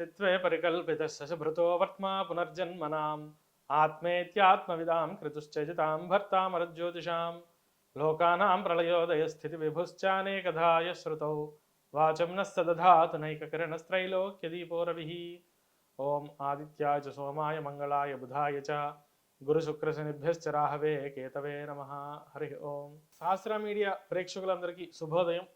అస్తిత్వే పరికల్పిత శశభృతో వర్త్మా పునర్జన్మనాం ఆత్మేత్యాత్మవిదాం కృతుశ్చజితాం భర్తామరజ్యోతిషాం లోకానాం ప్రళయోదయ స్థితి విభుశ్చానేకధాయ శ్రుతౌ వాచం నస్తదధాతు నైకకిరణస్త్రైలోక్యదీపోరవిః ఓం ఆదిత్యాయ చ సోమాయ మంగళాయ బుధాయ చ గురుశుక్రశనిభ్యశ్చ రాహవే కేతవే నమ హరి ఓం సహస్ర మీడియా ప్రేక్షకులందరికీ శుభోదయం।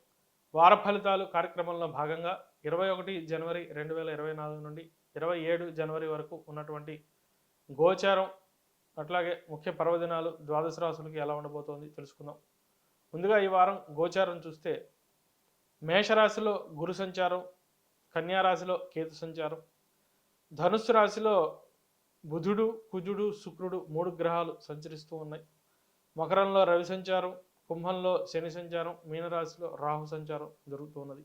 వార ఫలితాలు కార్యక్రమంలో భాగంగా ఇరవై ఒకటి జనవరి రెండు వేల ఇరవై నాలుగు నుండి ఇరవై ఏడు జనవరి వరకు ఉన్నటువంటి గోచారం అట్లాగే ముఖ్య పర్వదినాలు ద్వాదశ రాశులకి ఎలా ఉండబోతోంది తెలుసుకుందాం. ముందుగా ఈ వారం గోచారం చూస్తే మేషరాశిలో గురు సంచారం కన్యారాశిలో కేతు సంచారం ధనుస్సు రాశిలో బుధుడు కుజుడు శుక్రుడు మూడు గ్రహాలు సంచరిస్తూ ఉన్నాయి. మకరంలో రవి సంచారం కుంభంలో శని సంచారం మీనరాశిలో రాహు సంచారం జరుగుతున్నది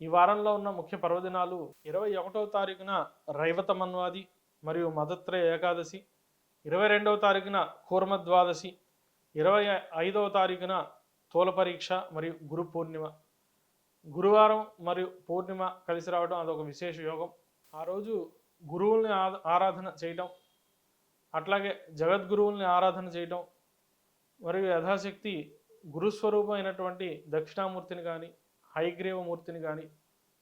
ఈ వారంలో ఉన్న ముఖ్య పర్వదినాలు ఇరవై ఒకటవ తారీఖున రైవత మన్వాది మరియు మదత్రయ ఏకాదశి ఇరవై రెండవ తారీఖున కూర్మద్వాదశి ఇరవై ఐదవ తారీఖున తోల పరీక్ష మరియు గురు పూర్ణిమ. గురువారం మరియు పూర్ణిమ కలిసి రావడం అదొక విశేష యోగం. ఆ రోజు గురువుల్ని ఆ- ఆరాధన చేయటం అట్లాగే జగద్గురువుల్ని ఆరాధన చేయటం మరియు యథాశక్తి గురుస్వరూపం అయినటువంటి దక్షిణామూర్తిని కానీ హైగ్రీవమూర్తిని కానీ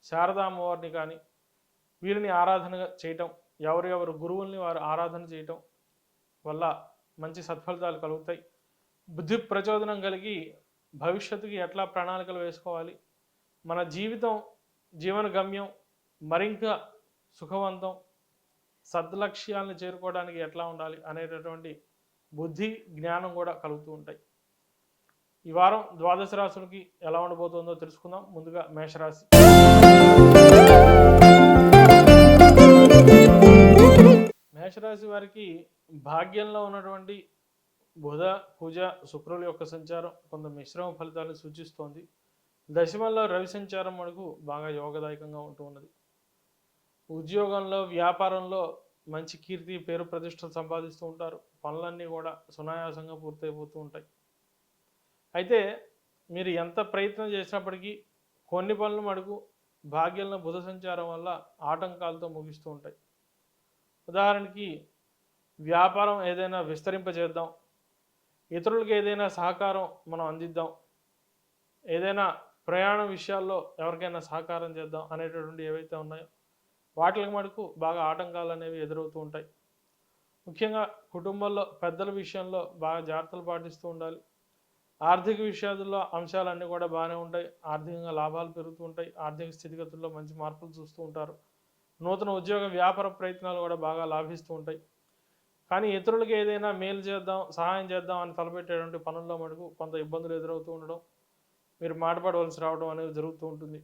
శారదామ్మవారిని కానీ వీరిని ఆరాధన చేయటం ఎవరెవరు గురువుల్ని వారు ఆరాధన చేయటం వల్ల మంచి సత్ఫలితాలు కలుగుతాయి. బుద్ధి ప్రచోదనం కలిగి భవిష్యత్తుకి ఎట్లా ప్రణాళికలు వేసుకోవాలి? మన జీవితం జీవన గమ్యం మరింత సుఖవంతం సద్లక్ష్యాలను చేరుకోవడానికి ఎట్లా ఉండాలి అనేటటువంటి బుద్ధి జ్ఞానం కూడా కలుగుతూ ఉంటాయి. ఈ వారం ద్వాదశ రాశులకి ఎలా ఉండబోతుందో తెలుసుకుందాం. ముందుగా మేషరాశి. మేషరాశి వారికి భాగ్యంలో ఉన్నటువంటి బుధ కుజ శుక్రుల యొక్క సంచారం కొంత మిశ్రమ ఫలితాలను సూచిస్తోంది. దశమంలో రవి సంచారం మనకు బాగా యోగదాయకంగా ఉంటూ ఉన్నది. ఉద్యోగంలో వ్యాపారంలో మంచి కీర్తి పేరు ప్రతిష్టలు సంపాదిస్తూ ఉంటారు. పనులన్నీ కూడా సునాయాసంగా పూర్తయిపోతూ ఉంటాయి. అయితే మీరు ఎంత ప్రయత్నం చేసినప్పటికీ కొన్ని పనులు మడుగు భాగ్యంలో బుధ సంచారం వల్ల ఆటంకాలతో ముగిస్తూ ఉంటాయి. ఉదాహరణకి వ్యాపారం ఏదైనా విస్తరింపజేద్దాం. ఇతరులకు ఏదైనా సహకారం మనం అందిద్దాం. ఏదైనా ప్రయాణ విషయాల్లో ఎవరికైనా సహకారం చేద్దాం అనేటటువంటి ఏవైతే ఉన్నాయో వాటికి మటుకు బాగా ఆటంకాలు అనేవి ఎదురవుతూ ఉంటాయి. ముఖ్యంగా కుటుంబంలో పెద్దల విషయంలో బాగా జాగ్రత్తలు పాటిస్తూ ఉండాలి. ఆర్థిక విషయాల్లో అంశాలన్నీ కూడా బాగానే ఉంటాయి. ఆర్థికంగా లాభాలు పెరుగుతూ ఉంటాయి. ఆర్థిక స్థితిగతుల్లో మంచి మార్పులు చూస్తూ ఉంటారు. నూతన ఉద్యోగ వ్యాపార ప్రయత్నాలు కూడా బాగా లాభిస్తూ ఉంటాయి. కానీ ఇతరులకు ఏదైనా మేలు చేద్దాం సహాయం చేద్దాం అని తలపెట్టేటువంటి పనుల్లో మటుకు కొంత ఇబ్బందులు ఎదురవుతూ ఉండడం మీరు మాటపడవలసి రావడం అనేది జరుగుతూ ఉంటుంది.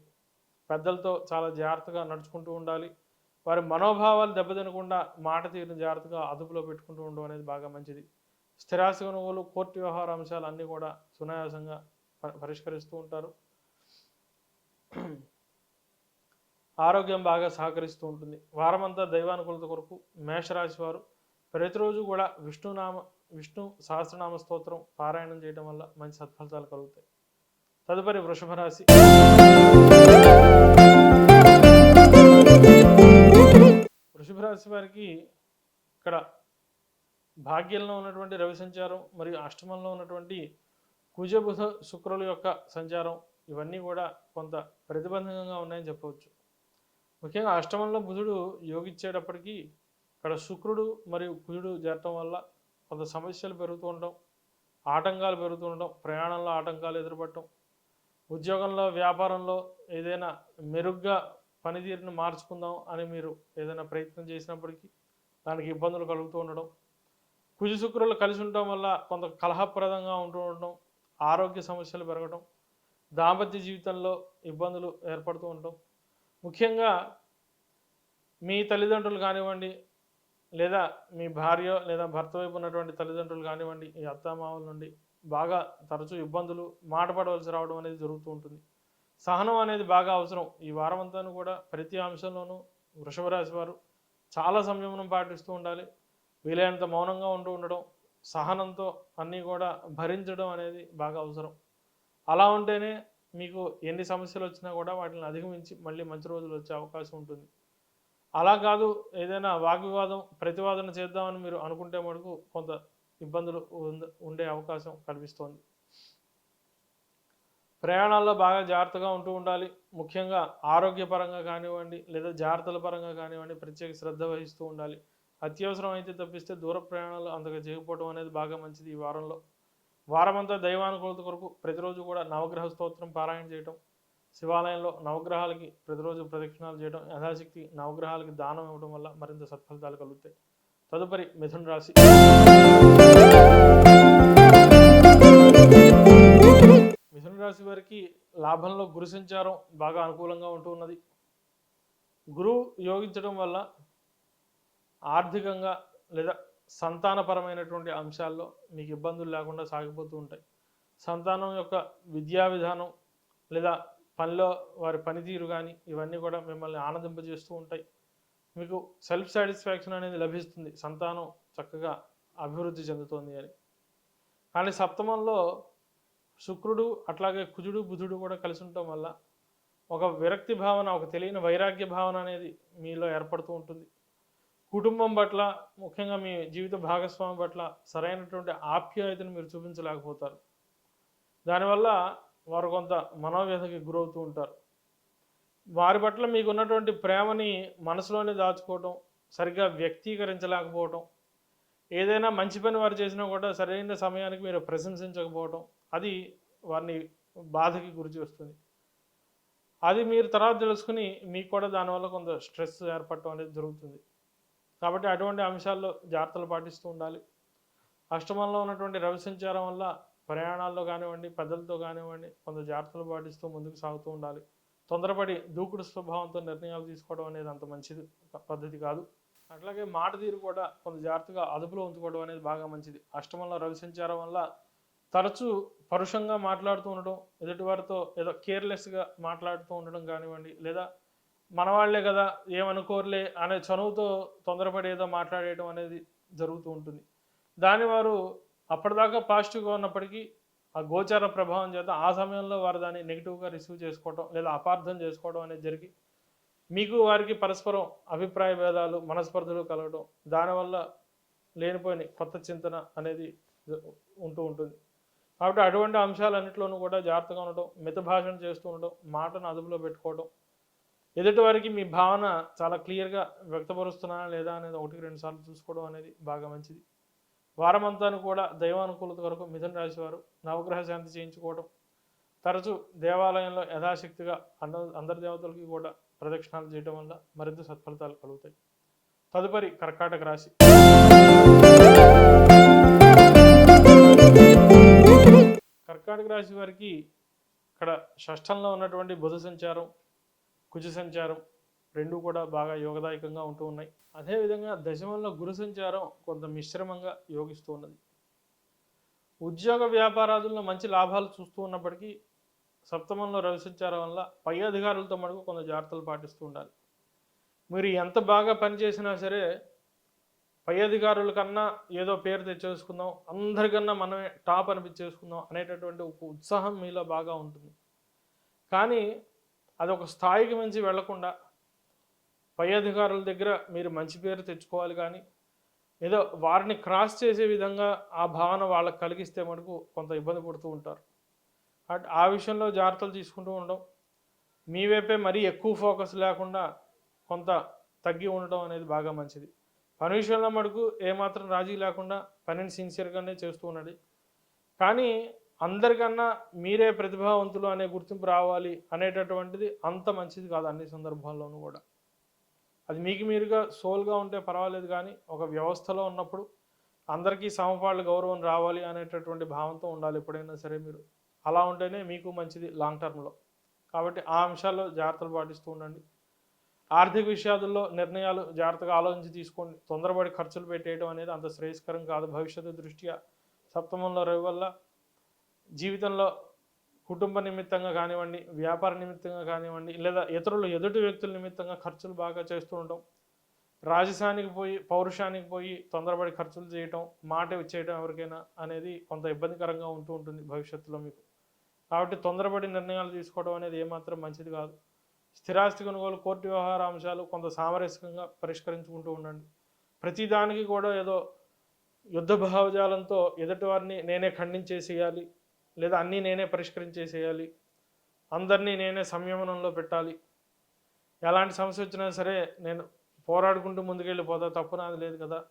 పెద్దలతో చాలా జాగ్రత్తగా నడుచుకుంటూ ఉండాలి. వారి మనోభావాలు దెబ్బతినకుండా మాట తీరును జాగ్రత్తగా అదుపులో పెట్టుకుంటూ ఉండడం అనేది బాగా మంచిది. స్థిరాస్తి కొనుగోలు కోర్టు వ్యవహార అంశాలు అన్నీ కూడా సునాయాసంగా ప- పరిష్కరిస్తూ ఉంటారు. ఆరోగ్యం బాగా సహకరిస్తూ ఉంటుంది. వారమంతా దైవానుకూలత కొరకు మేషరాశి వారు ప్రతిరోజు కూడా విష్ణునామ విష్ణు సహస్రనామ స్తోత్రం పారాయణం చేయడం వల్ల మంచి సత్ఫలితాలు కలుగుతాయి. తదుపరి వృషభ రాశి. వృషభ రాశి వారికి ఇక్కడ భాగ్యంలో ఉన్నటువంటి రవి సంచారం మరియు అష్టమంలో ఉన్నటువంటి కుజబుధ శుక్రుల యొక్క సంచారం ఇవన్నీ కూడా కొంత ప్రతిబంధకంగా ఉన్నాయని చెప్పవచ్చు. ముఖ్యంగా అష్టమంలో బుధుడు యోగిచ్చేటప్పటికీ ఇక్కడ శుక్రుడు మరియు కుజుడు చేరటం వల్ల కొంత సమస్యలు పెరుగుతూ ఉండడం ఆటంకాలు పెరుగుతూ ఉండడం ప్రయాణంలో ఆటంకాలు ఎదురుపడటం ఉద్యోగంలో వ్యాపారంలో ఏదైనా మెరుగ్గా పనితీరుని మార్చుకుందాం అని మీరు ఏదైనా ప్రయత్నం చేసినప్పటికీ దానికి ఇబ్బందులు కలుగుతూ ఉండడం కుజ శుక్రులు కలిసి ఉండటం వల్ల కొంత కలహప్రదంగా ఉంటూ ఉండటం ఆరోగ్య సమస్యలు పెరగటం దాంపత్య జీవితంలో ఇబ్బందులు ఏర్పడుతూ ఉండటం. ముఖ్యంగా మీ తల్లిదండ్రులు కానివ్వండి లేదా మీ భార్య లేదా భర్త వైపు ఉన్నటువంటి తల్లిదండ్రులు కానివ్వండి ఈ అత్తామామల నుండి బాగా తరచూ ఇబ్బందులు మాట పడవలసి రావడం అనేది జరుగుతూ ఉంటుంది. సహనం అనేది బాగా అవసరం. ఈ వారం అంతా కూడా ప్రతి అంశంలోనూ వృషభ రాశి వారు చాలా సంయమనం పాటిస్తూ ఉండాలి. వీలైనంత మౌనంగా ఉంటూ ఉండడం సహనంతో అన్నీ కూడా భరించడం అనేది బాగా అవసరం. అలా ఉంటేనే మీకు ఎన్ని సమస్యలు వచ్చినా కూడా వాటిని అధిగమించి మళ్ళీ మంచి రోజులు వచ్చే అవకాశం ఉంటుంది. అలా కాదు ఏదైనా వాగ్వివాదం ప్రతివాదన చేద్దామని మీరు అనుకుంటే మటుకు కొంత ఇబ్బందులు ఉంద- ఉండే అవకాశం కనిపిస్తోంది. ప్రయాణాల్లో బాగా జాగ్రత్తగా ఉంటూ ఉండాలి. ముఖ్యంగా ఆరోగ్యపరంగా కానివ్వండి లేదా జాగ్రత్తల పరంగా కానివ్వండి ప్రత్యేక శ్రద్ధ వహిస్తూ ఉండాలి. అత్యవసరం అయితే తప్పిస్తే దూర ప్రయాణాలు అంతగా చేయకపోవడం అనేది బాగా మంచిది ఈ వారంలో. వారమంతా దైవానుకూలత కొరకు ప్రతిరోజు కూడా నవగ్రహ స్తోత్రం పారాయణ చేయటం శివాలయంలో నవగ్రహాలకి ప్రతిరోజు ప్రదక్షిణాలు చేయడం యథాశక్తి నవగ్రహాలకి దానం ఇవ్వడం వల్ల మరింత సత్ఫలితాలు కలుగుతాయి. తదుపరి మిథున రాశి. మిథున రాశి వారికి లాభంలో గురు సంచారం బాగా అనుకూలంగా ఉంటూ ఉన్నది. గురువు యోగించడం వల్ల ఆర్థికంగా లేదా సంతానపరమైనటువంటి అంశాల్లో మీకు ఇబ్బందులు లేకుండా సాగిపోతూ ఉంటాయి. సంతానం యొక్క విద్యా విధానం లేదా పనిలో వారి పనితీరు కానీ ఇవన్నీ కూడా మిమ్మల్ని ఆనందింపజేస్తూ ఉంటాయి. మీకు సెల్ఫ్ సాటిస్ఫాక్షన్ అనేది లభిస్తుంది. సంతానం చక్కగా అభివృద్ధి చెందుతోంది అని. కానీ సప్తమంలో శుక్రుడు అట్లాగే కుజుడు బుధుడు కూడా కలిసి ఉండటం వల్ల ఒక విరక్తి భావన ఒక తెలియని వైరాగ్య భావన అనేది మీలో ఏర్పడుతూ ఉంటుంది. కుటుంబం పట్ల ముఖ్యంగా మీ జీవిత భాగస్వామి పట్ల సరైనటువంటి ఆప్యాయతను మీరు చూపించలేకపోతారు. దానివల్ల వారు కొంత మనోవ్యధకి గురవుతూ ఉంటారు. వారి పట్ల మీకున్నటువంటి ప్రేమని మనసులోనే దాచుకోవటం సరిగ్గా వ్యక్తీకరించలేకపోవటం ఏదైనా మంచి పని వారు చేసినా కూడా సరైన సమయానికి మీరు ప్రశంసించకపోవటం అది వారిని బాధకి గురి చేస్తుంది అది మీరు తర్వాత తెలుసుకుని మీకు కూడా దానివల్ల కొంత స్ట్రెస్ ఏర్పడటం అనేది జరుగుతుంది. కాబట్టి అటువంటి అంశాల్లో జాగ్రత్తలు పాటిస్తూ ఉండాలి. అష్టమంలో ఉన్నటువంటి రవి సంచారం వల్ల ప్రయాణాల్లో కానివ్వండి పెద్దలతో కానివ్వండి కొంత జాగ్రత్తలు పాటిస్తూ ముందుకు సాగుతూ ఉండాలి. తొందరపడి దూకుడు స్వభావంతో నిర్ణయాలు తీసుకోవడం అనేది అంత మంచిది పద్ధతి కాదు. అట్లాగే మాట తీరు కూడా కొంత జాగ్రత్తగా అదుపులో ఉంచుకోవడం అనేది బాగా మంచిది. అష్టమంలో రవి సంచారం వల్ల తరచూ పరుషంగా మాట్లాడుతూ ఉండడం ఎదుటివారితో ఏదో కేర్లెస్గా మాట్లాడుతూ ఉండడం కానివ్వండి లేదా మనవాళ్ళే కదా ఏమనుకోరులే అనే చనువుతో తొందరపడి ఏదో మాట్లాడేయడం అనేది జరుగుతూ ఉంటుంది. దాని వారు అప్పటిదాకా పాజిటివ్గా ఉన్నప్పటికీ ఆ గోచార ప్రభావం చేత ఆ సమయంలో వారు దాన్ని నెగిటివ్గా రిసీవ్ చేసుకోవడం లేదా అపార్థం చేసుకోవడం అనేది జరిగి మీకు వారికి పరస్పరం అభిప్రాయ భేదాలు మనస్పర్ధలు కలగడం దానివల్ల లేనిపోయిన కొత్త చింతన అనేది ఉంటూ ఉంటుంది. కాబట్టి అటువంటి అంశాలన్నింటిలోనూ కూడా జాగ్రత్తగా ఉండటం మిత భాషణ చేస్తూ ఉండడం మాటను అదుపులో పెట్టుకోవడం ఎదుటి వారికి మీ భావన చాలా క్లియర్గా వ్యక్తపరుస్తున్నా లేదా అనేది ఒకటికి రెండు సార్లు చూసుకోవడం అనేది బాగా మంచిది. వారమంతాను కూడా దైవానుకూలత కొరకు మిథున రాశి వారు నవగ్రహ శాంతి చేయించుకోవడం తరచూ దేవాలయంలో యథాశక్తిగా అంద అందరి దేవతలకి కూడా ప్రదక్షిణాలు చేయడం వల్ల మరింత సత్ఫలితాలు కలుగుతాయి. తదుపరి కర్కాటక రాశి. కర్కాటక రాశి వారికి ఇక్కడ షష్టంలో ఉన్నటువంటి బుధ సంచారం కుజ సంచారం రెండు కూడా బాగా యోగదాయకంగా ఉంటూ ఉన్నాయి. అదేవిధంగా దశమంలో గురు సంచారం కొంత మిశ్రమంగా యోగిస్తూ ఉన్నది. ఉద్యోగ వ్యాపారాదుల్లో మంచి లాభాలు చూస్తూ ఉన్నప్పటికీ సప్తమంలో రవి సంచారం వల్ల పై అధికారులతో మనకు కొంత జాగ్రత్తలు పాటిస్తూ ఉండాలి. మీరు ఎంత బాగా పనిచేసినా సరే పై అధికారుల కన్నా ఏదో పేరు తెచ్చేసుకుందాం అందరికన్నా మనమే టాప్ అనిపించేసుకుందాం అనేటటువంటి ఒక ఉత్సాహం మీలో బాగా ఉంటుంది. కానీ అది ఒక స్థాయికి మించి వెళ్ళకుండా పై అధికారుల దగ్గర మీరు మంచి పేరు తెచ్చుకోవాలి కానీ ఏదో వారిని క్రాస్ చేసే విధంగా ఆ భావన వాళ్ళకి కలిగిస్తే మటుకు కొంత ఇబ్బంది పడుతూ ఉంటారు. అట్ ఆ విషయంలో జాగ్రత్తలు తీసుకుంటూ ఉండడం మీ వైపే మరీ ఎక్కువ ఫోకస్ లేకుండా కొంత తగ్గి ఉండడం అనేది బాగా మంచిది. పని విషయంలో మటుకు ఏమాత్రం రాజీ లేకుండా పనిని సిన్సియర్గానే చేస్తూ ఉన్నది కానీ అందరికన్నా మీరే ప్రతిభావంతులు అనే గుర్తింపు రావాలి అనేటటువంటిది అంత మంచిది కాదు అన్ని సందర్భాల్లోనూ కూడా. అది మీకు మీరుగా సోల్గా ఉంటే పర్వాలేదు కానీ ఒక వ్యవస్థలో ఉన్నప్పుడు అందరికీ సమపాళ్ళు గౌరవం రావాలి అనేటటువంటి భావంతో ఉండాలి ఎప్పుడైనా సరే మీరు. అలా ఉంటేనే మీకు మంచిది లాంగ్ టర్మ్లో. కాబట్టి ఆ అంశాల్లో జాగ్రత్తలు పాటిస్తూ ఉండండి. ఆర్థిక విషయాల్లో నిర్ణయాలు జాగ్రత్తగా ఆలోచించి తీసుకోండి. తొందరపడి ఖర్చులు పెట్టేయడం అనేది అంత శ్రేయస్కరం కాదు. భవిష్యత్తు దృష్ట్యా సప్తమంలో రవి వల్ల జీవితంలో కుటుంబ నిమిత్తంగా కానివ్వండి వ్యాపార నిమిత్తంగా కానివ్వండి లేదా ఇతరులు ఎదుటి వ్యక్తుల నిమిత్తంగా ఖర్చులు బాగా చేస్తూ ఉండటం రాజశానికి పోయి పౌరుషానికి పోయి తొందరపడి ఖర్చులు చేయటం మాట ఇచ్చేయటం ఎవరికైనా అనేది కొంత ఇబ్బందికరంగా ఉంటూ ఉంటుంది భవిష్యత్తులో మీకు. కాబట్టి తొందరపడి నిర్ణయాలు తీసుకోవడం అనేది ఏమాత్రం మంచిది కాదు. స్థిరాస్తి కొనుగోలు కోర్టు వ్యవహార అంశాలు కొంత సామరస్యంగా పరిష్కరించుకుంటూ ఉండండి. ప్రతిదానికి కూడా ఏదో యుద్ధ భావజాలంతో ఎదుటి వారిని నేనే ఖండించేసేయాలి లేదా అన్నీ నేనే పరిష్కరించేసేయాలి. అందరినీ నేనే సంయమనంలో పెట్టాలి. ఎలాంటి సమస్య వచ్చినా సరే నేను పోరాడుకుంటూ ముందుకెళ్ళిపోతా తప్పు నాది లేదు కదా.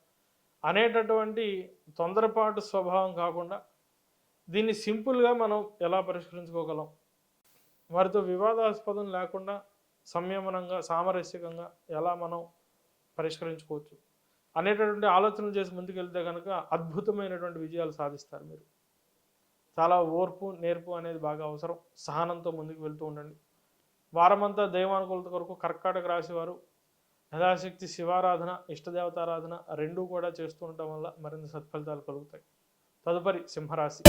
అనేటటువంటి తొందరపాటు స్వభావం కాకుండా దీన్ని సింపుల్గా మనం ఎలా పరిష్కరించుకోగలం? వారితో వివాదాస్పదం లేకుండా సంయమనంగా సామరస్యకంగా ఎలా మనం పరిష్కరించుకోవచ్చు? అనేటటువంటి ఆలోచనలు చేసి ముందుకెళ్తే కనుక అద్భుతమైనటువంటి విజయాలు సాధిస్తారు మీరు. చాలా ఓర్పు నేర్పు అనేది బాగా అవసరం. సహనంతో ముందుకు వెళ్తూ ఉండండి. వారమంతా దైవానుకూలత కొరకు కర్కాటక రాశి వారు యథాశక్తి శివారాధన ఇష్టదేవతారాధన రెండూ కూడా చేస్తూ ఉండటం వల్ల మరింత సత్ఫలితాలు కలుగుతాయి. తదుపరి సింహరాశి.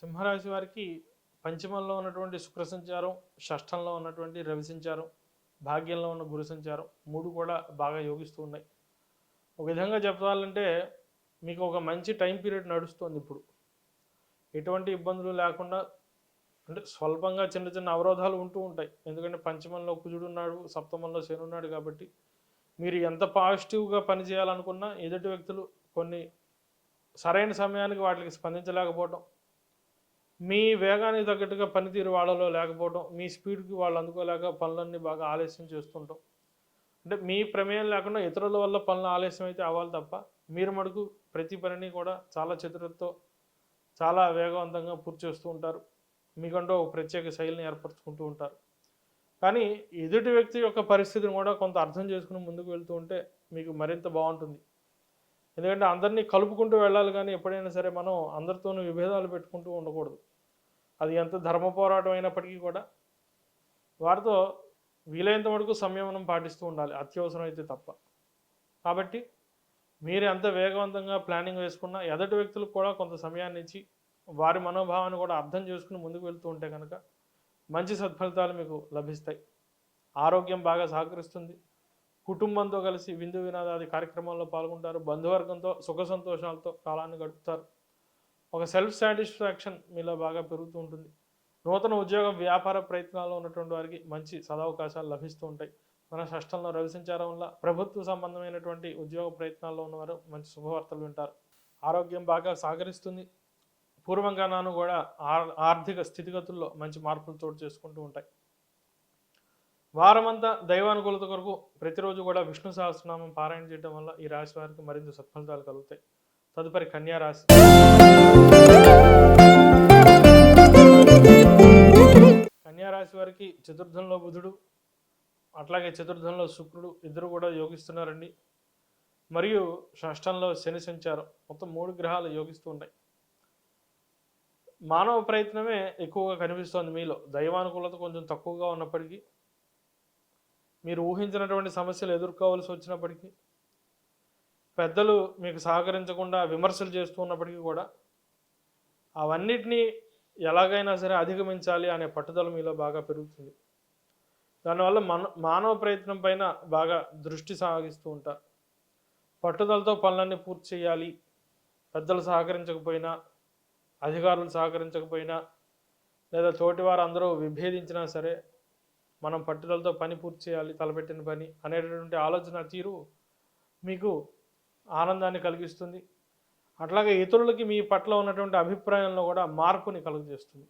సింహరాశి వారికి పంచమంలో ఉన్నటువంటి శుక్ర సంచారం షష్టంలో ఉన్నటువంటి రవి సంచారం భాగ్యంలో ఉన్న గురు సంచారం మూడు కూడా బాగా యోగిస్తూ ఉన్నాయి. ఒక విధంగా చెప్పాలంటే మీకు ఒక మంచి టైం పీరియడ్ నడుస్తుంది ఇప్పుడు. ఎటువంటి ఇబ్బందులు లేకుండా అంటే స్వల్పంగా చిన్న చిన్న అవరోధాలు ఉంటూ ఉంటాయి. ఎందుకంటే పంచమంలో కుజుడు ఉన్నాడు సప్తమంలో శని ఉన్నాడు కాబట్టి మీరు ఎంత పాజిటివ్గా పనిచేయాలనుకున్నా ఎదుటి వ్యక్తులు కొన్ని సరైన సమయానికి వాటికి స్పందించలేకపోవడం మీ వేగానికి తగ్గట్టుగా పనితీరు వాళ్ళలో లేకపోవడం మీ స్పీడ్కి వాళ్ళు అందుకోలేక పనులన్నీ బాగా ఆలస్యం చేస్తుంటాం. అంటే మీ ప్రమేయం లేకుండా ఇతరుల వల్ల పనులు ఆలస్యం అయితే అవ్వాలి తప్ప మీరు మటుకు ప్రతి పనిని కూడా చాలా చతురతతో చాలా వేగవంతంగా పూర్తి చేస్తూ ఉంటారు. మీకంటూ ఒక ప్రత్యేక శైలిని ఏర్పరచుకుంటూ ఉంటారు. కానీ ఎదుటి వ్యక్తి యొక్క పరిస్థితిని కూడా కొంత అర్థం చేసుకుని ముందుకు వెళ్తూ ఉంటే మీకు మరింత బాగుంటుంది. ఎందుకంటే అందరినీ కలుపుకుంటూ వెళ్ళాలి కానీ ఎప్పుడైనా సరే మనం అందరితోనూ విభేదాలు పెట్టుకుంటూ ఉండకూడదు. అది ఎంత ధర్మ పోరాటం అయినప్పటికీ కూడా వారితో వీలైనంత వరకు సంయమనం పాటిస్తూ ఉండాలి. అత్యవసరం అయితే తప్ప. కాబట్టి మీరు ఎంత వేగవంతంగా ప్లానింగ్ వేసుకున్నా ఎదటి వ్యక్తులకు కూడా కొంత సమయాన్ని ఇచ్చి వారి మనోభావాన్ని కూడా అర్థం చేసుకుని ముందుకు వెళ్తూ ఉంటే కనుక మంచి సత్ఫలితాలు మీకు లభిస్తాయి. ఆరోగ్యం బాగా సహకరిస్తుంది. కుటుంబంతో కలిసి విందు వినాదాది కార్యక్రమాల్లో పాల్గొంటారు. బంధువర్గంతో సుఖ సంతోషాలతో కాలాన్ని గడుపుతారు. ఒక సెల్ఫ్ సాటిస్ఫాక్షన్ మీలో బాగా పెరుగుతూ ఉంటుంది. నూతన ఉద్యోగ వ్యాపార ప్రయత్నాల్లో ఉన్నటువంటి వారికి మంచి సదవకాశాలు లభిస్తూ ఉంటాయి. మన షష్టంలో రవిసంచారం వల్ల ప్రభుత్వ సంబంధమైనటువంటి ఉద్యోగ ప్రయత్నాల్లో ఉన్నవారు మంచి శుభవార్తలు వింటారు. ఆరోగ్యం బాగా సహకరిస్తుంది పూర్వంగా నాను కూడా ఆర్- ఆర్థిక స్థితిగతుల్లో మంచి మార్పులు చోటు చేసుకుంటూ ఉంటాయి. వారమంతా దైవానుకూలత కొరకు ప్రతిరోజు కూడా విష్ణు సహస్రనామం పారాయణ చేయడం వల్ల ఈ రాశి వారికి మరింత సత్ఫలితాలు కలుగుతాయి. తదుపరి కన్యా కన్యారాశి వారికి చతుర్థంలో బుధుడు అట్లాగే చతుర్థంలో శుక్రుడు ఇద్దరు కూడా యోగిస్తున్నారండి. మరియు షష్టంలో శని సంచారం మొత్తం మూడు గ్రహాలు యోగిస్తూ ఉన్నాయి. మానవ ప్రయత్నమే ఎక్కువగా కనిపిస్తోంది మీలో. దైవానుకూలత కొంచెం తక్కువగా ఉన్నప్పటికీ మీరు ఊహించినటువంటి సమస్యలు ఎదుర్కోవాల్సి వచ్చినప్పటికీ పెద్దలు మీకు సహకరించకుండా విమర్శలు చేస్తూ ఉన్నప్పటికీ కూడా అవన్నిటినీ ఎలాగైనా సరే అధిగమించాలి అనే పట్టుదల మీలో బాగా పెరుగుతుంది. దానివల్ల మన మానవ ప్రయత్నం పైన బాగా దృష్టి సాగిస్తూ ఉంటారు పట్టుదలతో పనులన్నీ పూర్తి చేయాలి. పెద్దలు సహకరించకపోయినా అధికారులు సహకరించకపోయినా లేదా తోటివారు అందరూ విభేదించినా సరే మనం పట్టుదలతో పని పూర్తి చేయాలి తలపెట్టిన పని అనేటటువంటి ఆలోచన తీరు మీకు ఆనందాన్ని కలిగిస్తుంది. అట్లాగే ఇతరులకి మీ పట్ల ఉన్నటువంటి అభిప్రాయంలో కూడా మార్పుని కలుగజేస్తుంది.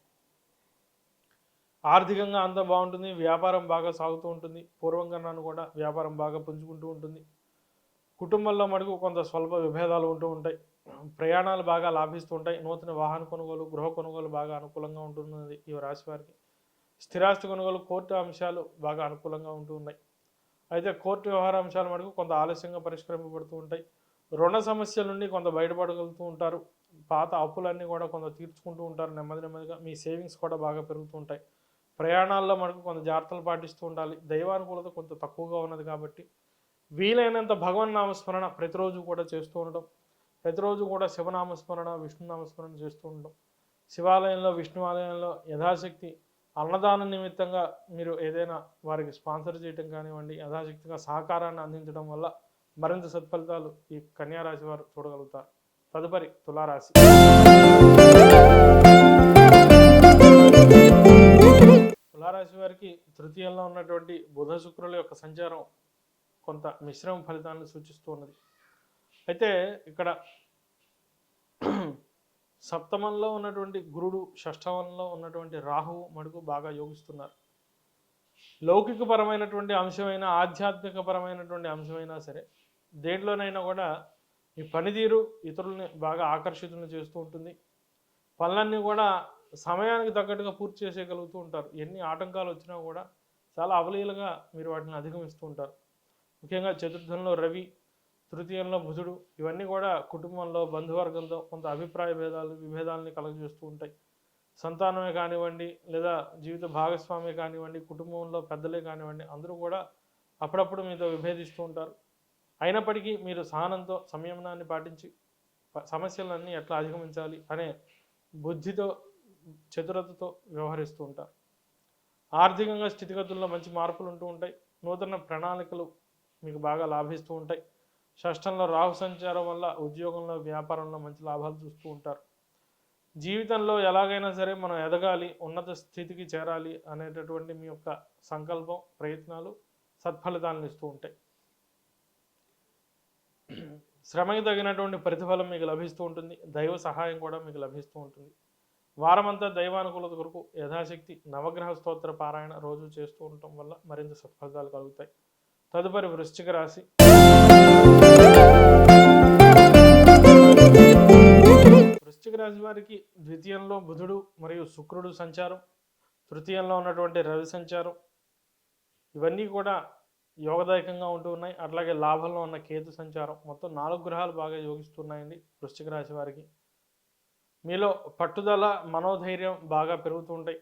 ఆర్థికంగా అంత బాగుంటుంది వ్యాపారం బాగా సాగుతూ ఉంటుంది పూర్వం కన్నాను కూడా వ్యాపారం బాగా పుంజుకుంటూ ఉంటుంది. కుటుంబంలో మటుకు కొంత స్వల్ప విభేదాలు ఉంటూ ఉంటాయి. ప్రయాణాలు బాగా లాభిస్తూ ఉంటాయి. నూతన వాహన కొనుగోలు గృహ కొనుగోలు బాగా అనుకూలంగా ఉంటున్నది ఈ రాశి వారికి. స్థిరాస్తి కొనుగోలు కోర్టు అంశాలు బాగా అనుకూలంగా ఉంటూ ఉన్నాయి. అయితే కోర్టు వ్యవహార అంశాలు మటుకు కొంత ఆలస్యంగా పరిష్కరింపబడుతూ ఉంటాయి. రుణ సమస్యల నుండి కొంత బయటపడగలుగుతూ ఉంటారు. పాత అప్పులన్నీ కూడా కొంత తీర్చుకుంటూ ఉంటారు. నెమ్మది నెమ్మదిగా మీ సేవింగ్స్ కూడా బాగా పెరుగుతూ ఉంటాయి. ప్రయాణాల్లో మనకు కొంత జాగ్రత్తలు పాటిస్తూ ఉండాలి. దైవానుకూలత కొంత తక్కువగా ఉన్నది కాబట్టి వీలైనంత భగవన్ నామస్మరణ ప్రతిరోజు కూడా చేస్తూ ఉండడం ప్రతిరోజు కూడా శివనామస్మరణ విష్ణునామస్మరణ చేస్తూ ఉండడం శివాలయంలో విష్ణు ఆలయంలో యథాశక్తి అన్నదాన నిమిత్తంగా మీరు ఏదైనా వారికి స్పాన్సర్ చేయడం కానివ్వండి యథాశక్తిగా సహకారాన్ని అందించడం వల్ల మరింత సత్ఫలితాలు ఈ కన్యారాశి వారు చూడగలుగుతారు తదుపరి తులారాశి. తులారాశి వారికి తృతీయంలో ఉన్నటువంటి బుధ శుక్రుల యొక్క సంచారం కొంత మిశ్రమ ఫలితాలను సూచిస్తూ ఉన్నది. అయితే ఇక్కడ సప్తమంలో ఉన్నటువంటి గురుడు షష్టమంలో ఉన్నటువంటి రాహువు మడుగు బాగా యోగిస్తున్నారు. లౌకికపరమైనటువంటి అంశమైన ఆధ్యాత్మికపరమైనటువంటి అంశమైనా సరే దేంట్లోనైనా కూడా ఈ పనితీరు ఇతరులని బాగా ఆకర్షితులను చేస్తూ ఉంటుంది. పనులన్నీ కూడా సమయానికి తగ్గట్టుగా పూర్తి చేసేయగలుగుతూ ఉంటారు. ఎన్ని ఆటంకాలు వచ్చినా కూడా చాలా అవలీలుగా మీరు వాటిని అధిగమిస్తూ ఉంటారు. ముఖ్యంగా చతుర్థంలో రవి తృతీయంలో బుధుడు ఇవన్నీ కూడా కుటుంబంలో బంధువర్గంతో కొంత అభిప్రాయ భేదాలు విభేదాలని కలుగజేస్తూ ఉంటాయి. సంతానమే కానివ్వండి లేదా జీవిత భాగస్వామి కానివ్వండి కుటుంబంలో పెద్దలే కానివ్వండి అందరూ కూడా అప్పుడప్పుడు మీతో విభేదిస్తూ ఉంటారు. అయినప్పటికీ మీరు సహనంతో సంయమనాన్ని పాటించి సమస్యలన్నీ ఎట్లా అధిగమించాలి అనే బుద్ధితో చతురతతో వ్యవహరిస్తూ ఉంటారు. ఆర్థికంగా స్థితిగతుల్లో మంచి మార్పులు ఉంటూ ఉంటాయి. నూతన ప్రణాళికలు మీకు బాగా లాభిస్తూ ఉంటాయి. షష్టంలో రాహు సంచారం వల్ల ఉద్యోగంలో వ్యాపారంలో మంచి లాభాలు చూస్తూ ఉంటారు. జీవితంలో ఎలాగైనా సరే మనం ఎదగాలి ఉన్నత స్థితికి చేరాలి అనేటటువంటి మీ యొక్క సంకల్పం ప్రయత్నాలు సత్ఫలితాలను ఇస్తూ ఉంటాయి. శ్రమకి తగినటువంటి ప్రతిఫలం మీకు లభిస్తూ ఉంటుంది. దైవ సహాయం కూడా మీకు లభిస్తూ ఉంటుంది. వారమంతా దైవానుకూలత కొరకు యథాశక్తి నవగ్రహ స్తోత్ర పారాయణ రోజు చేస్తూ ఉండటం వల్ల మరింత సత్ఫలితాలు కలుగుతాయి. తదుపరి వృశ్చిక రాశి. వృశ్చిక రాశి వారికి ద్వితీయంలో బుధుడు మరియు శుక్రుడు సంచారం తృతీయంలో ఉన్నటువంటి రవి సంచారం. ఇవన్నీ కూడా యోగదాయకంగా ఉంటూ ఉన్నాయి. అట్లాగే లాభంలో ఉన్న కేతు సంచారం మొత్తం నాలుగు గ్రహాలు బాగా యోగిస్తున్నాయండి వృశ్చిక రాశి వారికి. మీలో పట్టుదల మనోధైర్యం బాగా పెరుగుతూ ఉంటాయి.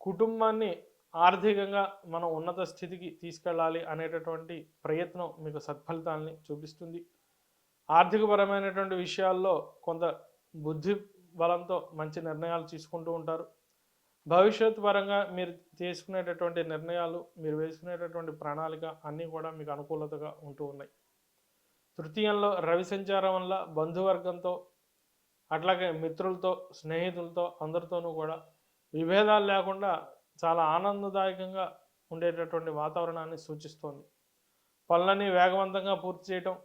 కుటుంబాన్ని ఆర్థికంగా మనం ఉన్నత స్థితికి తీసుకెళ్ళాలి అనేటటువంటి ప్రయత్నం మీకు సత్ఫలితాలని చూపిస్తుంది. ఆర్థికపరమైనటువంటి విషయాల్లో కొంత బుద్ధి బలంతో మంచి నిర్ణయాలు తీసుకుంటూ ఉంటారు. భవిష్యత్ పరంగా మీరు తీసుకునేటటువంటి నిర్ణయాలు మీరు వేసుకునేటటువంటి ప్రణాళిక అన్నీ కూడా మీకు అనుకూలతగా ఉంటూ ఉన్నాయి. తృతీయంలో రవి సంచారం వల్ల బంధువర్గంతో అట్లాగే మిత్రులతో స్నేహితులతో అందరితోనూ కూడా విభేదాలు లేకుండా చాలా ఆనందదాయకంగా ఉండేటటువంటి వాతావరణాన్ని సూచిస్తోంది. పనులన్నీ వేగవంతంగా పూర్తి చేయటం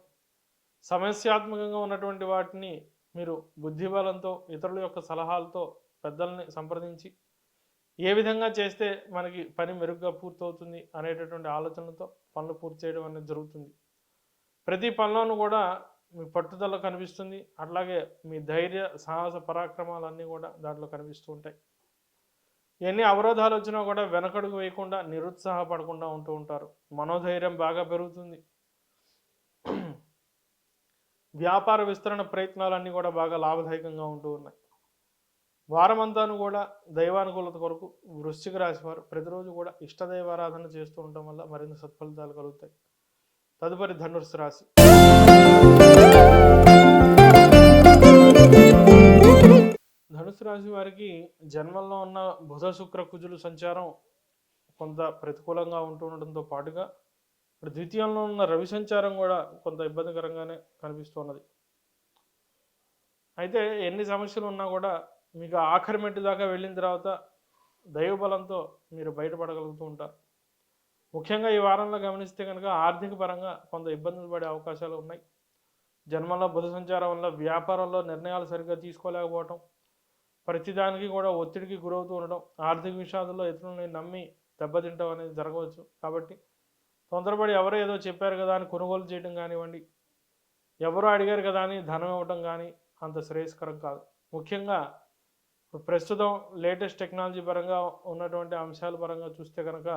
సమస్యాత్మకంగా ఉన్నటువంటి వాటిని మీరు బుద్ధిబలంతో ఇతరుల యొక్క సలహాలతో పెద్దల్ని సంప్రదించి ఏ విధంగా చేస్తే మనకి పని మెరుగ్గా పూర్తవుతుంది అనేటటువంటి ఆలోచనలతో పనులు పూర్తి చేయడం అనేది జరుగుతుంది. ప్రతి పనిలోనూ కూడా మీ పట్టుదల కనిపిస్తుంది. అట్లాగే మీ ధైర్య సాహస పరాక్రమాలన్నీ కూడా దాంట్లో కనిపిస్తూ ఉంటాయి. ఎన్ని అవరోధాలు వచ్చినా కూడా వెనకడుగు వేయకుండా నిరుత్సాహపడకుండా ఉంటూ ఉంటారు. మనోధైర్యం బాగా పెరుగుతుంది. వ్యాపార విస్తరణ ప్రయత్నాలన్నీ కూడా బాగా లాభదాయకంగా ఉంటూ ఉన్నాయి. వారమంతాను కూడా దైవానుకూలత కొరకు వృశ్చిక రాశి వారు ప్రతిరోజు కూడా ఇష్టదైవారాధన చేస్తూ ఉండటం వల్ల మరింత సత్ఫలితాలు కలుగుతాయి. తదుపరి ధనుర్సు రాశి. ధనుసు రాశి వారికి జన్మల్లో ఉన్న బుధ శుక్ర కుజులు సంచారం కొంత ప్రతికూలంగా ఉంటూ ఉండడంతో పాటుగా ఇప్పుడు ద్వితీయంలో ఉన్న రవి సంచారం కూడా కొంత ఇబ్బందికరంగానే కనిపిస్తున్నది అయితే ఎన్ని సమస్యలు ఉన్నా కూడా మీకు ఆఖరి మెట్టు దాకా వెళ్ళిన తర్వాత దైవబలంతో మీరు బయటపడగలుగుతూ ఉంటారు. ముఖ్యంగా ఈ వారంలో గమనిస్తే కనుక ఆర్థిక పరంగా కొంత ఇబ్బందులు పడే అవకాశాలు ఉన్నాయి. జన్మలో బుధ సంచారం వల్ల వ్యాపారంలో నిర్ణయాలు సరిగ్గా తీసుకోలేకపోవటం ప్రతిదానికి కూడా ఒత్తిడికి గురవుతూ ఉండడం ఆర్థిక విషయాల్లో ఇతరులని నమ్మి దెబ్బతింటం అనేది జరగవచ్చు. కాబట్టి తొందరపడి ఎవరో ఏదో చెప్పారు కదా అని కొనుగోలు చేయడం కానివ్వండి ఎవరో అడిగారు కదా అని ధనం ఇవ్వటం కానీ అంత శ్రేయస్కరం కాదు. ముఖ్యంగా ఇప్పుడు ప్రస్తుతం లేటెస్ట్ టెక్నాలజీ పరంగా ఉన్నటువంటి అంశాల పరంగా చూస్తే కనుక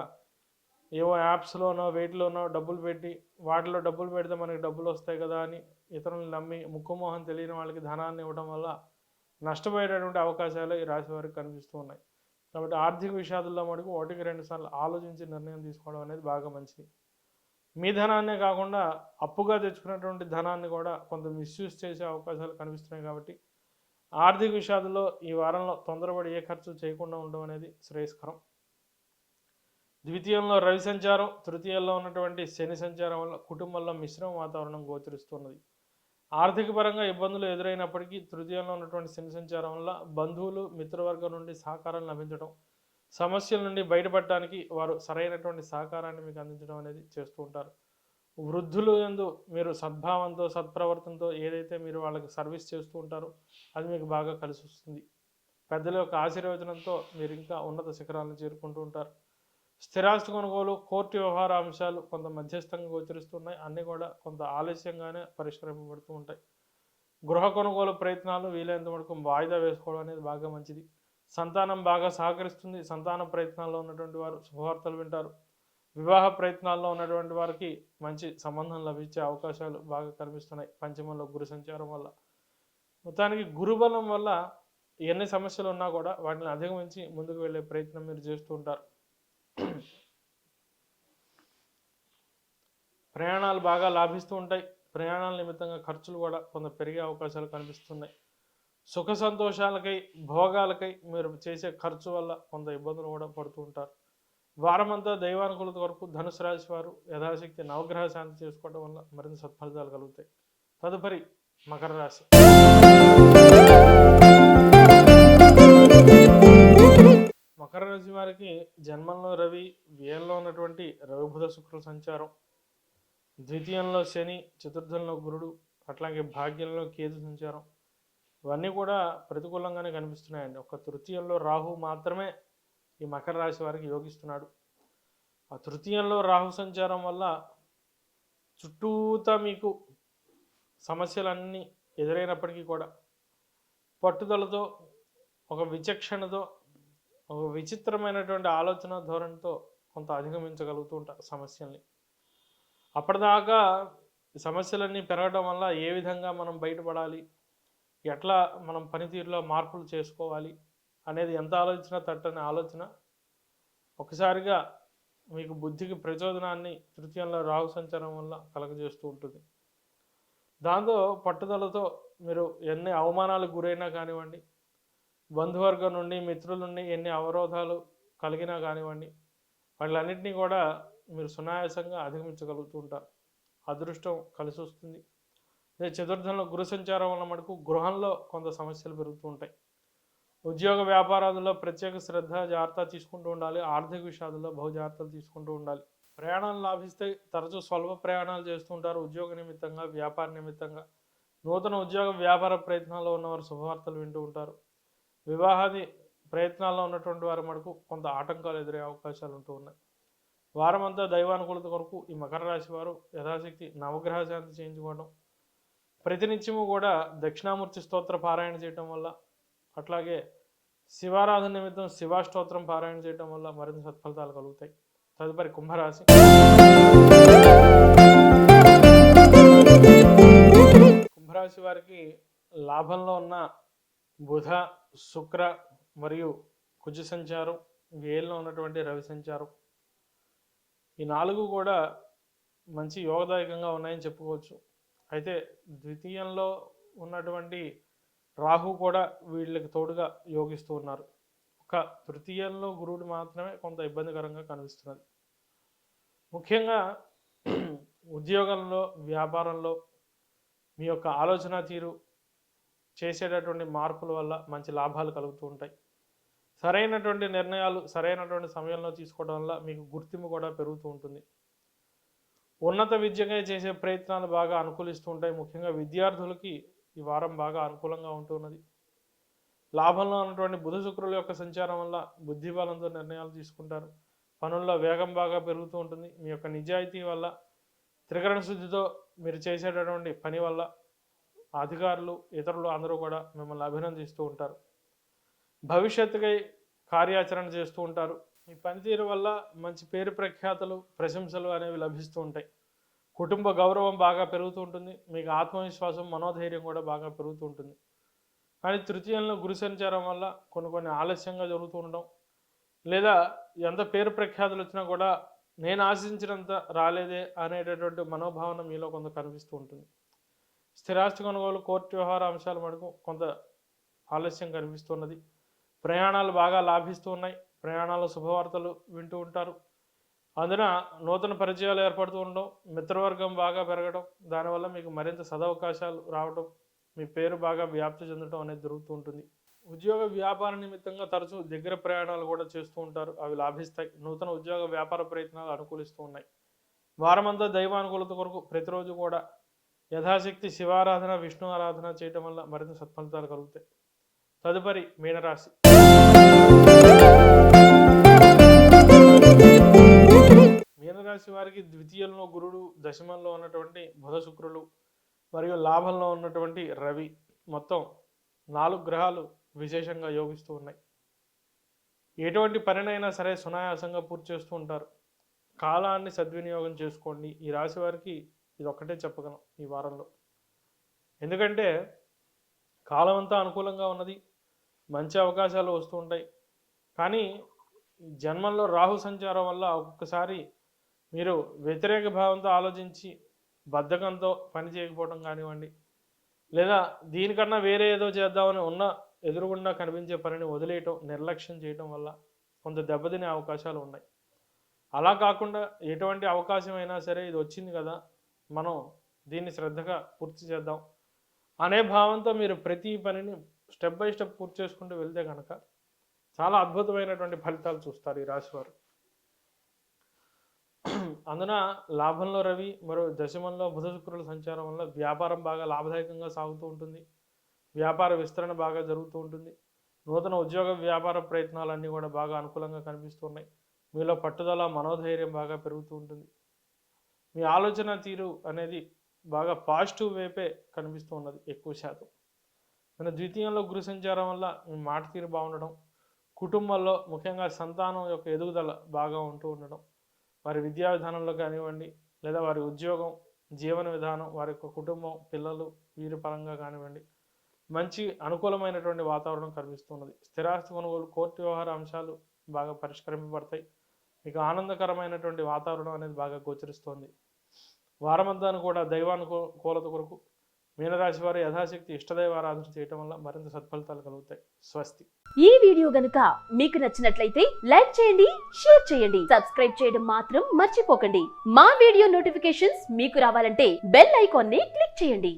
ఏవో యాప్స్లోనో వేటిలోనో డబ్బులు పెట్టి వాటిలో డబ్బులు పెడితే మనకి డబ్బులు వస్తాయి కదా అని ఇతరులను నమ్మి ముక్కుమోహం తెలియని వాళ్ళకి ధనాన్ని ఇవ్వడం వల్ల నష్టపోయేటటువంటి అవకాశాలు ఈ రాశి వారికి కనిపిస్తూ ఉన్నాయి. కాబట్టి ఆర్థిక విషయాదుల్లో మటుకు ఒకటికి రెండు సార్లు ఆలోచించి నిర్ణయం తీసుకోవడం అనేది బాగా మంచిది. మీ ధనాన్నే కాకుండా అప్పుగా తెచ్చుకున్నటువంటి ధనాన్ని కూడా కొంత మిస్యూజ్ చేసే అవకాశాలు కనిపిస్తున్నాయి కాబట్టి ఆర్థిక విషయాల్లో ఈ వారంలో తొందరపడి ఏ ఖర్చు చేయకుండా ఉండడం అనేది శ్రేయస్కరం. ద్వితీయంలో రవి సంచారం తృతీయంలో ఉన్నటువంటి శని సంచారం వల్ల కుటుంబంలో మిశ్రమ వాతావరణం గోచరిస్తున్నది. ఆర్థిక పరంగా ఇబ్బందులు ఎదురైనప్పటికీ తృతీయంలో ఉన్నటువంటి శని సంచారం వల్ల బంధువులు మిత్రవర్గం నుండి సహకారం లభించడం సమస్యల నుండి బయటపడటానికి వారు సరైనటువంటి సహకారాన్ని మీకు అందించడం అనేది చేస్తూ ఉంటారు. వృద్ధులు ఎందు మీరు సద్భావంతో సత్ప్రవర్తనతో ఏదైతే మీరు వాళ్ళకి సర్వీస్ చేస్తూ ఉంటారో అది మీకు బాగా కలిసి వస్తుంది పెద్దల యొక్క ఆశీర్వచనంతో మీరు ఇంకా ఉన్నత శిఖరాలను చేరుకుంటూ ఉంటారు. స్థిరాస్తి కొనుగోలు కోర్టు వ్యవహార అంశాలు కొంత మధ్యస్థంగా గోచరిస్తున్నాయి అన్నీ కూడా కొంత ఆలస్యంగానే పరిష్కరింపబడుతూ ఉంటాయి. గృహ కొనుగోలు ప్రయత్నాలు వీలైనంత వరకు వాయిదా వేసుకోవడం అనేది బాగా మంచిది. సంతానం బాగా సహకరిస్తుంది. సంతాన ప్రయత్నాల్లో ఉన్నటువంటి వారు శుభవార్తలు వింటారు. వివాహ ప్రయత్నాల్లో ఉన్నటువంటి వారికి మంచి సంబంధం లభించే అవకాశాలు బాగా కనిపిస్తున్నాయి. పంచమంలో గురు సంచారం వల్ల. మొత్తానికి గురుబలం వల్ల ఎన్ని సమస్యలు ఉన్నా కూడా వాటిని అధిగమించి ముందుకు వెళ్ళే ప్రయత్నం మీరు చేస్తూ ఉంటారు. ప్రయాణాలు బాగా లాభిస్తూ ఉంటాయి. ప్రయాణాల నిమిత్తంగా ఖర్చులు కూడా కొంత పెరిగే అవకాశాలు కనిపిస్తున్నాయి. సుఖ సంతోషాలకై భోగాలకై మీరు చేసే ఖర్చు వల్ల కొంత ఇబ్బందులు కూడా పడుతూ ఉంటారు. వారమంతా దైవానుకూలత వరకు ధనుసు రాశి వారు యథాశక్తి నవగ్రహ శాంతి చేసుకోవడం వల్ల మరింత సత్ఫలితాలు కలుగుతాయి. తదుపరి మకర రాశి. మకర రాశి వారికి జన్మంలో రవి వ్యయంలో ఉన్నటువంటి రవిబుధ శుక్రుల సంచారం. ద్వితీయంలో శని చతుర్థంలో గురుడు అట్లాగే భాగ్యంలో కేతు సంచారం. ఇవన్నీ కూడా ప్రతికూలంగానే కనిపిస్తున్నాయండి. ఒక తృతీయంలో రాహు మాత్రమే ఈ మకర రాశి వారికి యోగిస్తున్నాడు. ఆ తృతీయంలో రాహు సంచారం వల్ల చుట్టూతా మీకు సమస్యలన్నీ ఎదురైనప్పటికీ కూడా పట్టుదలతో ఒక విచక్షణతో ఒక విచిత్రమైనటువంటి ఆలోచన ధోరణితో కొంత అధిగమించగలుగుతూ ఉంటారు సమస్యల్ని. అప్పటిదాకా ఈ సమస్యలన్నీ పెరగడం వల్ల ఏ విధంగా మనం బయటపడాలి ఎట్లా మనం పనితీరులో మార్పులు చేసుకోవాలి అనేది ఎంత ఆలోచన తట్టని ఆలోచన? ఒకసారిగా మీకు బుద్ధికి ప్రచోదనాన్ని తృతీయంలో రాహు సంచారం వల్ల కలగజేస్తూ ఉంటుంది. దాంతో పట్టుదలతో మీరు ఎన్ని అవమానాలకు గురైనా కానివ్వండి బంధువర్గం నుండి మిత్రుల నుండి ఎన్ని అవరోధాలు కలిగినా కానివ్వండి వాటిలన్నింటినీ కూడా మీరు సునాయాసంగా అధిగమించగలుగుతూ ఉంటారు. అదృష్టం కలిసి వస్తుంది అదే చతుర్థంలో గురు సంచారం వల్ల మటుకు గృహంలో కొంత సమస్యలు పెరుగుతూ ఉంటాయి. ఉద్యోగ వ్యాపారాలలో ప్రత్యేక శ్రద్ధ జాగ్రత్త తీసుకుంటూ ఉండాలి. ఆర్థిక విషయాలలో బహు జాగ్రత్తలు తీసుకుంటూ ఉండాలి. ప్రయాణాలు లాభిస్తే తరచూ స్వల్ప ప్రయాణాలు చేస్తూ ఉంటారు. ఉద్యోగ నిమిత్తంగా వ్యాపార నిమిత్తంగా. నూతన ఉద్యోగ వ్యాపార ప్రయత్నాల్లో ఉన్నవారు శుభవార్తలు వింటూ ఉంటారు. వివాహాది ప్రయత్నాల్లో ఉన్నటువంటి వారి మటుకు కొంత ఆటంకాలు ఎదురయ్యే అవకాశాలు ఉంటూ ఉన్నాయి. వారమంతా దైవానుకూలత కొరకు ఈ మకర రాశి వారు యథాశక్తి నవగ్రహ శాంతి చేయించుకోవడం ప్రతినిత్యము కూడా దక్షిణామూర్తి స్తోత్ర పారాయణ చేయటం వల్ల అట్లాగే శివారాధన నిమిత్తం శివాష్టోత్రం పారాయణ చేయటం వల్ల మరింత సత్ఫలితాలు కలుగుతాయి. తదుపరి కుంభరాశి. కుంభరాశి వారికి లాభంలో ఉన్న బుధ శుక్ర మరియు కుజ సంచారం వేల్లో ఉన్నటువంటి రవి సంచారం. ఈ నాలుగు కూడా మంచి యోగదాయకంగా ఉన్నాయని చెప్పుకోవచ్చు. అయితే ద్వితీయంలో ఉన్నటువంటి రాహు కూడా వీళ్ళకి తోడుగా యోగిస్తూ ఉన్నారు. ఒక తృతీయంలో గురువుడు మాత్రమే కొంత ఇబ్బందికరంగా కనిపిస్తున్నది. ముఖ్యంగా ఉద్యోగంలో వ్యాపారంలో మీ యొక్క ఆలోచన తీరు చేసేటటువంటి మార్పుల వల్ల మంచి లాభాలు కలుగుతూ ఉంటాయి. సరైనటువంటి నిర్ణయాలు సరైనటువంటి సమయంలో తీసుకోవడం వల్ల మీకు గుర్తింపు కూడా పెరుగుతూ ఉంటుంది. ఉన్నత విద్యగా చేసే ప్రయత్నాలు బాగా అనుకూలిస్తూ ఉంటాయి. ముఖ్యంగా విద్యార్థులకి ఈ వారం బాగా అనుకూలంగా ఉంటున్నది లాభంలో ఉన్నటువంటి బుధ శుక్రుల యొక్క సంచారం వల్ల బుద్ధి బలంతో నిర్ణయాలు తీసుకుంటారు. పనుల్లో వేగం బాగా పెరుగుతూ ఉంటుంది. మీ యొక్క నిజాయితీ వల్ల త్రికరణ శుద్ధితో మీరు చేసేటటువంటి పని వల్ల అధికారులు ఇతరులు అందరూ కూడా మిమ్మల్ని అభినందిస్తూ ఉంటారు. భవిష్యత్తుకై కార్యాచరణ చేస్తూ ఉంటారు. మీ పనితీరు వల్ల మంచి పేరు ప్రఖ్యాతలు ప్రశంసలు అనేవి లభిస్తూ ఉంటాయి. కుటుంబ గౌరవం బాగా పెరుగుతూ ఉంటుంది. మీకు ఆత్మవిశ్వాసం మనోధైర్యం కూడా బాగా పెరుగుతూ ఉంటుంది. కానీ తృతీయంలో గురు సంచారం వల్ల కొన్ని కొన్ని ఆలస్యంగా జరుగుతూ ఉండడం లేదా ఎంత పేరు ప్రఖ్యాతులు వచ్చినా కూడా నేను ఆశించినంత రాలేదే అనేటటువంటి మనోభావన మీలో కొంత కనిపిస్తూ ఉంటుంది. స్థిరాస్తి కొనుగోలు కోర్టు వ్యవహార అంశాల మటుకు కొంత ఆలస్యం కనిపిస్తున్నది. ప్రయాణాలు బాగా లాభిస్తూ ఉన్నాయి. ప్రయాణాలు శుభవార్తలు వింటూ ఉంటారు. అందున నూతన పరిచయాలు ఏర్పడుతూ ఉండడం మిత్రవర్గం బాగా పెరగడం దానివల్ల మీకు మరింత సదవకాశాలు రావడం మీ పేరు బాగా వ్యాప్తి చెందడం అనేది జరుగుతూ ఉంటుంది. ఉద్యోగ వ్యాపార నిమిత్తంగా తరచూ దగ్గర ప్రయాణాలు కూడా చేస్తూ ఉంటారు. అవి లాభిస్తాయి. నూతన ఉద్యోగ వ్యాపార ప్రయత్నాలు అనుకూలిస్తూ ఉన్నాయి. వారమంతా దైవానుకూలత కొరకు ప్రతిరోజు కూడా యథాశక్తి శివారాధన విష్ణు ఆరాధన చేయటం వల్ల మరింత సత్ఫలితాలు కలుగుతాయి. తదుపరి మీనరాశి. రాశి వారికి ద్వితీయంలో గురుడు దశమంలో ఉన్నటువంటి బుధ శుక్రులు మరియు లాభంలో ఉన్నటువంటి రవి మొత్తం నాలుగు గ్రహాలు విశేషంగా యోగిస్తూ ఉన్నాయి. ఎటువంటి పనినైనా సరే సునాయాసంగా పూర్తి చేస్తూ ఉంటారు. కాలాన్ని సద్వినియోగం చేసుకోండి. ఈ రాశి వారికి ఇది ఒక్కటే చెప్పగలం ఈ వారంలో. ఎందుకంటే కాలం అంతా అనుకూలంగా ఉన్నది మంచి అవకాశాలు వస్తూ ఉంటాయి. కానీ జన్మంలో రాహు సంచారం వల్ల ఒక్కొక్కసారి మీరు వ్యతిరేక భావంతో ఆలోచించి బద్ధకంతో పని చేయకపోవడం కానివ్వండి లేదా దీనికన్నా వేరే ఏదో చేద్దామని ఉన్న ఎదురుగుండా కనిపించే పనిని వదిలేయటం నిర్లక్ష్యం చేయటం వల్ల కొంత దెబ్బతినే అవకాశాలు ఉన్నాయి. అలా కాకుండా ఎటువంటి అవకాశం అయినా సరే ఇది వచ్చింది కదా మనం దీన్ని శ్రద్ధగా పూర్తి చేద్దాం అనే భావంతో మీరు ప్రతి పనిని స్టెప్ బై స్టెప్ పూర్తి చేసుకుంటూ వెళ్తే కనుక చాలా అద్భుతమైనటువంటి ఫలితాలు చూస్తారు ఈ రాశివారు అందున లాభంలో రవి మరో దశమంలో బుధ శుక్రుల సంచారం వల్ల వ్యాపారం బాగా లాభదాయకంగా సాగుతూ ఉంటుంది. వ్యాపార విస్తరణ బాగా జరుగుతూ ఉంటుంది. నూతన ఉద్యోగ వ్యాపార ప్రయత్నాలన్నీ కూడా బాగా అనుకూలంగా కనిపిస్తున్నాయి. మీలో పట్టుదల మనోధైర్యం బాగా పెరుగుతూ ఉంటుంది. మీ ఆలోచన తీరు అనేది బాగా పాజిటివ్ వైపే కనిపిస్తూ ఉన్నది ఎక్కువ శాతం. మన ద్వితీయంలో గురు సంచారం వల్ల మీ మాట తీరు బాగుండడం కుటుంబంలో ముఖ్యంగా సంతానం యొక్క ఎదుగుదల బాగా ఉంటూ ఉండడం వారి విద్యా విధానంలో కానివ్వండి లేదా వారి ఉద్యోగం జీవన విధానం వారి యొక్క కుటుంబం పిల్లలు వీరి పరంగా కానివ్వండి మంచి అనుకూలమైనటువంటి వాతావరణం కనిపిస్తున్నది. స్థిరాస్తి కొనుగోలు కోర్టు వ్యవహార అంశాలు బాగా పరిష్కరింపబడతాయి. మీకు ఆనందకరమైనటువంటి వాతావరణం అనేది బాగా గోచరిస్తోంది. వారమంతాను కూడా దైవానుకూలత కొరకు మీనరాశి వారు యథాశక్తి ఇష్టదైవ ఆరాధన చేయటం వల్ల మరింత సత్ఫలితాలు కలుగుతాయి. స్వస్తి. ఈ వీడియో గనుక మీకు నచ్చినట్లయితే లైక్ చేయండి షేర్ చేయండి. సబ్స్క్రైబ్ చేయడం మాత్రం మర్చిపోకండి. మా వీడియో నోటిఫికేషన్స్ మీకు రావాలంటే బెల్ ఐకాన్ని క్లిక్ చేయండి.